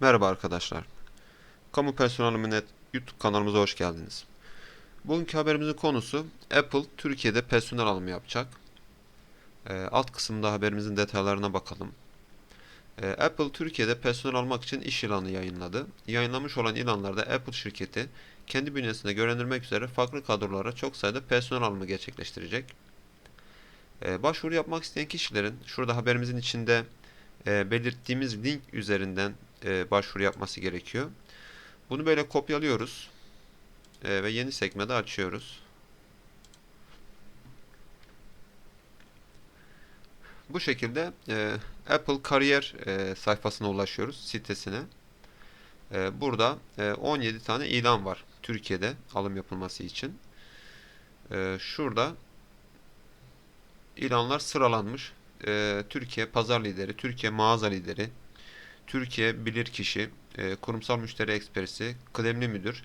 Merhaba arkadaşlar. Kamu Personeli Net YouTube kanalımıza hoş geldiniz. Bugünkü haberimizin konusu Apple Türkiye'de personel alımı yapacak. Ee, alt kısımda haberimizin detaylarına bakalım. Ee, Apple Türkiye'de personel almak için iş ilanı yayınladı. Yayınlamış olan ilanlarda Apple şirketi kendi bünyesinde göründirmek üzere farklı kadrolara çok sayıda personel alımı gerçekleştirecek. Ee, başvuru yapmak isteyen kişilerin şurada haberimizin içinde e, belirttiğimiz link üzerinden e, başvuru yapması gerekiyor. Bunu böyle kopyalıyoruz E, ve yeni sekmede açıyoruz. Bu şekilde e, Apple kariyer e, sayfasına ulaşıyoruz sitesine. E, burada e, 17 tane ilan var Türkiye'de alım yapılması için. E, şurada ilanlar sıralanmış. E, Türkiye pazar lideri, Türkiye mağaza lideri, Türkiye bilirkişi, e, kurumsal müşteri eksperisi, kıdemli müdür,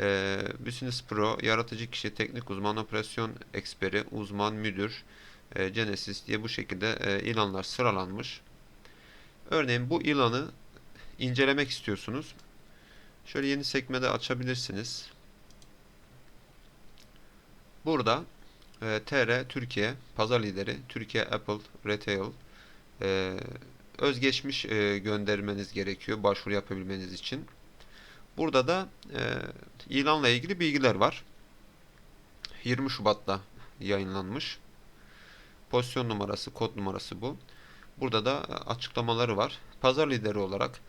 e, Business Pro, yaratıcı kişi, teknik uzman, operasyon eksperi, uzman müdür, e, Genesis diye bu şekilde e, ilanlar sıralanmış. Örneğin bu ilanı incelemek istiyorsunuz. Şöyle yeni sekmede açabilirsiniz. Burada e, TR Türkiye pazar lideri, Türkiye Apple Retail e, özgeçmiş e, göndermeniz gerekiyor başvuru yapabilmeniz için. Burada da e, ilanla ilgili bilgiler var. 20 Şubat'ta yayınlanmış. Pozisyon numarası, kod numarası bu. Burada da açıklamaları var. Pazar lideri olarak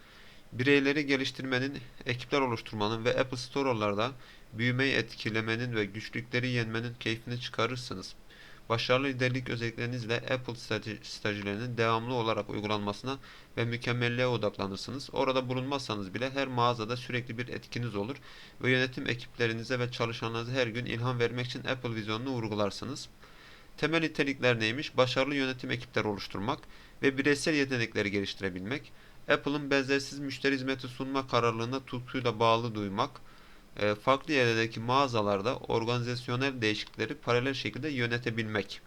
bireyleri geliştirmenin, ekipler oluşturmanın ve Apple Store'larda büyümeyi etkilemenin ve güçlükleri yenmenin keyfini çıkarırsınız. Başarılı liderlik özelliklerinizle Apple stratejilerinin devamlı olarak uygulanmasına ve mükemmelliğe odaklanırsınız. Orada bulunmazsanız bile her mağazada sürekli bir etkiniz olur ve yönetim ekiplerinize ve çalışanlarınıza her gün ilham vermek için Apple vizyonunu vurgularsınız. Temel nitelikler neymiş? Başarılı yönetim ekipleri oluşturmak ve bireysel yetenekleri geliştirebilmek. Apple'ın benzersiz müşteri hizmeti sunma kararlılığına tutkuyla bağlı duymak farklı yerlerdeki mağazalarda organizasyonel değişiklikleri paralel şekilde yönetebilmek.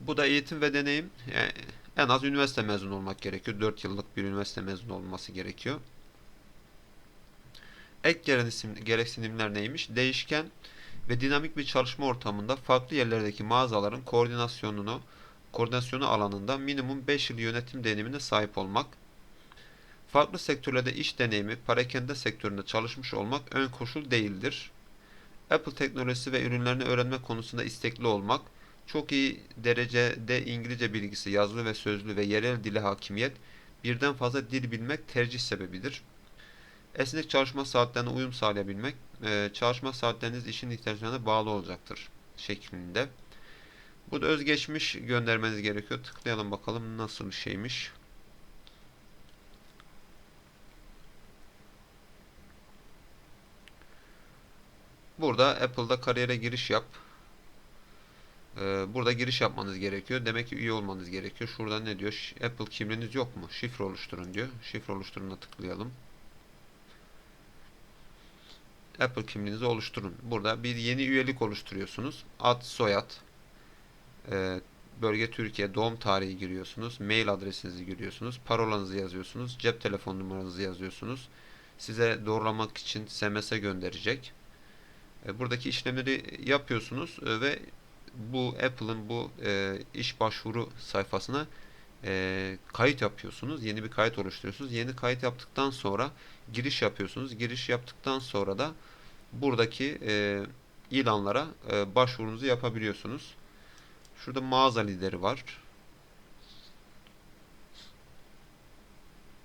Bu da eğitim ve deneyim. Yani en az üniversite mezunu olmak gerekiyor. 4 yıllık bir üniversite mezunu olması gerekiyor. Ek gereksinimler neymiş? Değişken ve dinamik bir çalışma ortamında farklı yerlerdeki mağazaların koordinasyonunu koordinasyonu alanında minimum 5 yıl yönetim deneyimine sahip olmak Farklı sektörlerde iş deneyimi, parakende sektöründe çalışmış olmak ön koşul değildir. Apple teknolojisi ve ürünlerini öğrenme konusunda istekli olmak, çok iyi derecede İngilizce bilgisi, yazılı ve sözlü ve yerel dile hakimiyet, birden fazla dil bilmek tercih sebebidir. Esnek çalışma saatlerine uyum sağlayabilmek, e, çalışma saatleriniz işin ihtiyaçlarına bağlı olacaktır şeklinde. Bu da özgeçmiş göndermeniz gerekiyor. Tıklayalım bakalım nasıl bir şeymiş. Burada Apple'da kariyere giriş yap. Ee, burada giriş yapmanız gerekiyor. Demek ki üye olmanız gerekiyor. Şurada ne diyor? Apple kimliğiniz yok mu? Şifre oluşturun diyor. Şifre oluşturuna tıklayalım. Apple kimliğinizi oluşturun. Burada bir yeni üyelik oluşturuyorsunuz. Ad, soyad, e, bölge Türkiye, doğum tarihi giriyorsunuz. Mail adresinizi giriyorsunuz. Parolanızı yazıyorsunuz. Cep telefon numaranızı yazıyorsunuz. Size doğrulamak için SMS gönderecek. E, buradaki işlemleri yapıyorsunuz e, ve bu Apple'ın bu e, iş başvuru sayfasına kayıt yapıyorsunuz. Yeni bir kayıt oluşturuyorsunuz. Yeni kayıt yaptıktan sonra giriş yapıyorsunuz. Giriş yaptıktan sonra da buradaki ilanlara başvurunuzu yapabiliyorsunuz. Şurada mağaza lideri var.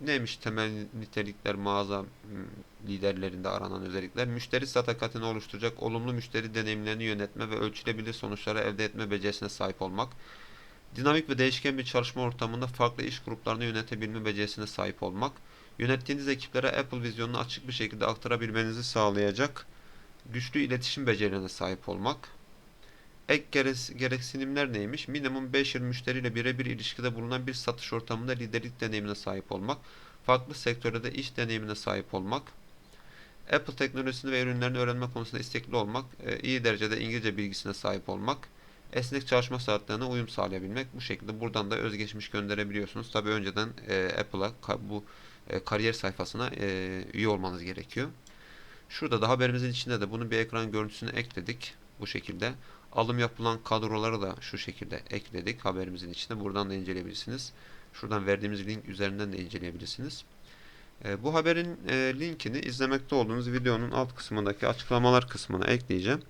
Neymiş temel nitelikler mağaza liderlerinde aranan özellikler? Müşteri sadakatini oluşturacak olumlu müşteri deneyimlerini yönetme ve ölçülebilir sonuçları elde etme becerisine sahip olmak. Dinamik ve değişken bir çalışma ortamında farklı iş gruplarını yönetebilme becerisine sahip olmak. Yönettiğiniz ekiplere Apple vizyonunu açık bir şekilde aktarabilmenizi sağlayacak güçlü iletişim becerilerine sahip olmak Ek gereksinimler neymiş? Minimum 5 yıl müşteriyle birebir ilişkide bulunan bir satış ortamında liderlik deneyimine sahip olmak, farklı sektörde iş deneyimine sahip olmak, Apple teknolojisini ve ürünlerini öğrenme konusunda istekli olmak, e, iyi derecede İngilizce bilgisine sahip olmak, esnek çalışma saatlerine uyum sağlayabilmek. Bu şekilde buradan da özgeçmiş gönderebiliyorsunuz. Tabii önceden e, Apple'a bu e, kariyer sayfasına üye olmanız gerekiyor. Şurada da haberimizin içinde de bunun bir ekran görüntüsünü ekledik. Bu şekilde. Alım yapılan kadroları da şu şekilde ekledik haberimizin içine. Buradan da inceleyebilirsiniz. Şuradan verdiğimiz link üzerinden de inceleyebilirsiniz. E, bu haberin e, linkini izlemekte olduğunuz videonun alt kısmındaki açıklamalar kısmına ekleyeceğim.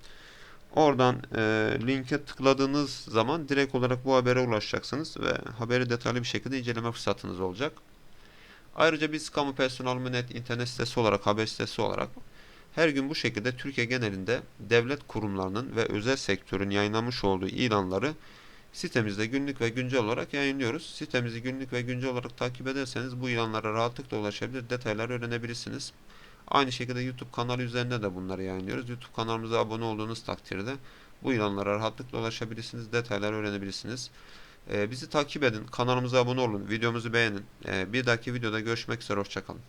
Oradan e, linke tıkladığınız zaman direkt olarak bu habere ulaşacaksınız ve haberi detaylı bir şekilde inceleme fırsatınız olacak. Ayrıca biz Kamu Personel.net internet sitesi olarak, haber sitesi olarak her gün bu şekilde Türkiye genelinde devlet kurumlarının ve özel sektörün yayınlamış olduğu ilanları sitemizde günlük ve güncel olarak yayınlıyoruz. Sitemizi günlük ve güncel olarak takip ederseniz bu ilanlara rahatlıkla ulaşabilir, detayları öğrenebilirsiniz. Aynı şekilde YouTube kanalı üzerinde de bunları yayınlıyoruz. YouTube kanalımıza abone olduğunuz takdirde bu ilanlara rahatlıkla ulaşabilirsiniz, detayları öğrenebilirsiniz. Ee, bizi takip edin, kanalımıza abone olun, videomuzu beğenin. Ee, bir dahaki videoda görüşmek üzere, hoşçakalın.